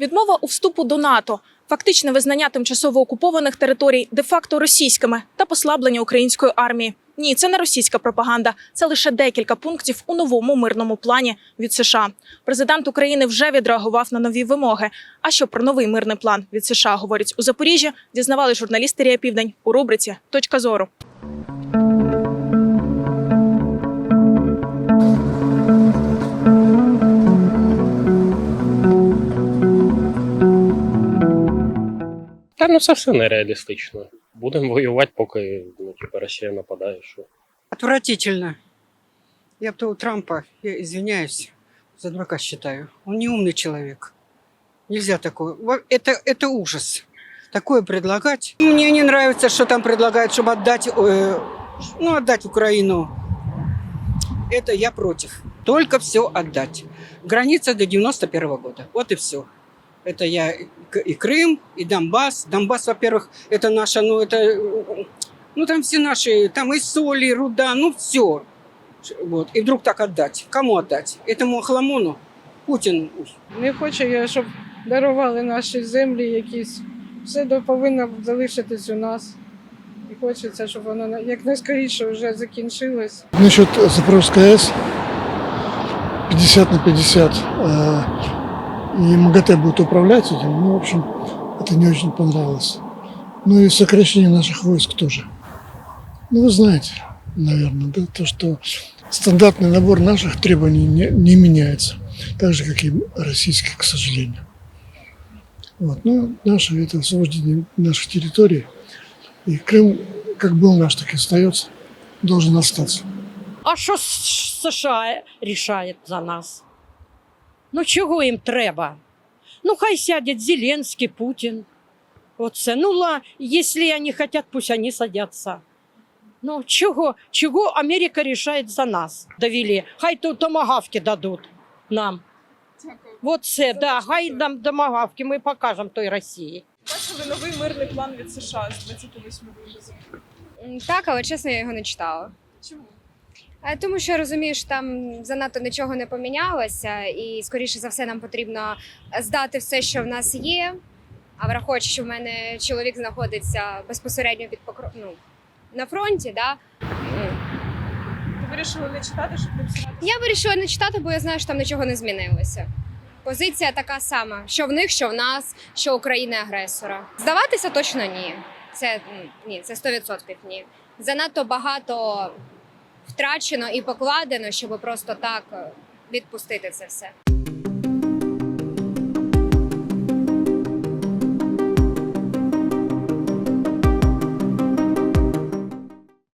Відмова у вступу до НАТО, фактичне визнання тимчасово окупованих територій де-факто російськими та послаблення української армії. Ні, це не російська пропаганда. Це лише декілька пунктів у новому мирному плані від США. Президент України вже відреагував на нові вимоги. А що про новий мирний план від США говорять у Запоріжжі, дізнавали журналісти Рія Південь у рубриці Точка зору. Та ну це все нереалістично. Будемо воювати, поки ну, типу, Росія нападає. Що. Отвратительно. Я бы то у Трампа, я извиняюсь, за дурака считаю. Он не умный человек. Нельзя такое. Во- Это, это ужас. Такое предлагать. Мне не нравится, что там предлагают, чтобы отдать, э, ну, отдать Украину. Это я против. Только все отдать. Граница до 91 года. Вот и все. Это я и К- и Крым, и Донбасс. Донбасс, во-первых, это наша, ну, это, э, ну, там все наши, там и соли, и руда, ну, все. Вот. И вдруг так отдать. Кому отдать? Этому хламону? Путин. Не хочу я, щоб дарували наші землі якісь. Все до- повинно залишитись у нас. І хочеться, щоб воно на- якнайскоріше вже закінчилось. Насчет Запорожской АЭС 50 на 50 э, И МАГАТЭ будет управлять этим, ну, в общем, это не очень понравилось. Ну и сокращение наших войск тоже. Ну, вы знаете, наверное, да, то, что стандартный набор наших требований не, не меняется, так же, как и российских, к сожалению. Вот. Ну, наше это освобождение наших территорий. И Крым, как был наш, так и остается, должен остаться. А С- США рішає за нас? Ну чого їм треба? Ну хай сядет Зеленський, Путін. Оце. Ну ла, якщо вони хочуть, пусть вони садяться. Ну чого, чого Америка рішає за нас? Довели. Хай то томагавки дадуть нам. Вот це, да, хай нам томагавки, ми покажемо той Росії. Бачили новий мирний план від США з 28 березня. Так, але чесно, я його не читала. Чому? Е, Тому що розумієш, там занадто нічого не помінялося, і скоріше за все нам потрібно здати все, що в нас є. А враховуючи, що в мене чоловік знаходиться безпосередньо під покро... ну, на фронті, да? м, Ви вирішили не читати, щоб не писати? я вирішила не читати, бо я знаю, що там нічого не змінилося. Позиція така сама: що в них, що в нас, що України агресора. Здаватися точно ні. Це ні, це 100% ні. Занадто багато втрачено і покладено, щоб просто так е, відпустити це все.